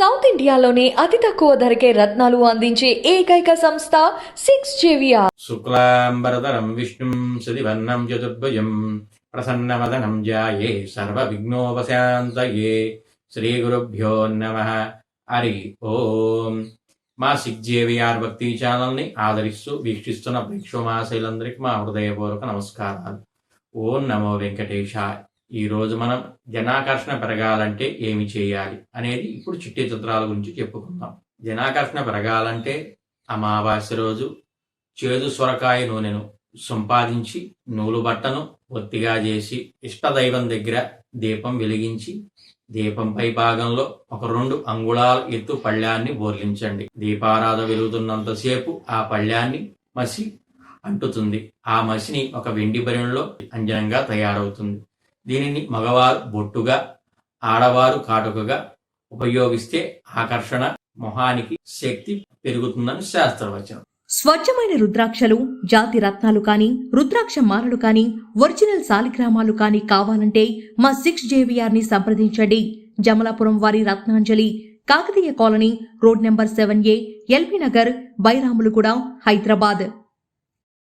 South ఇండియాలోనే అతి తక్కువ ధరకే రత్నాలు అందించే ఏకైక సంస్థ సిక్స్ జేవిఆర్. శుక్లాంబరధరం విష్ణుం శదివర్ణం చతుర్భుజం ప్రసన్నవదనం జాయే సర్వవిఘ్నోపశాంతయే. శ్రీ గురుభ్యో నమ. హరి ఓం. మా సిక్ జేవిఆర్ భక్తి ఛానల్ని ఆదరిస్తూ వీక్షిస్తున్న ప్రేక్షమాశైలందరికీ మా హృదయపూర్వక నమస్కారాలు. ఓం నమో వెంకటేశాయ. ఈరోజు మనం జనాకర్షణ పెరగాలంటే ఏమి చేయాలి అనేది ఇప్పుడు చిట్టి చిత్రాల గురించి చెప్పుకుందాం. జనాకర్షణ పెరగాలంటే అమావాస్య రోజు చేదు సొరకాయ నూనెను సంపాదించి నూలు బట్టను ఒత్తిగా చేసి ఇష్టదైవం దగ్గర దీపం వెలిగించి దీపం పై భాగంలో ఒక రెండు అంగుళాల ఎత్తు పళ్ళ్యాన్ని బోర్లించండి. దీపారాధ వెలుగుతున్నంతసేపు ఆ పళ్ళ్యాన్ని మసి అంటుతుంది. ఆ మసిని ఒక వెండి బరిలో అంజనంగా తయారవుతుంది. దీనిని మగవారు బొట్టుగా ఆడవారు కాటుకగా ఉపయోగిస్తే ఆకర్షణ మొహానికి శక్తి పెరుగుతుందని శాస్త్రవచనం. స్వచ్ఛమైన రుద్రాక్షలు జాతి రత్నాలు కాని రుద్రాక్ష మాలలు కాని ఒరిజినల్ సాలిగ్రామాలు కాని కావాలంటే మా సిక్స్ జేవిఆర్ని సంప్రదించండి. జమలాపురం వారి Ratnanjali Kakatiya colony road number seven A LB Nagar Bairamalguda Hyderabad.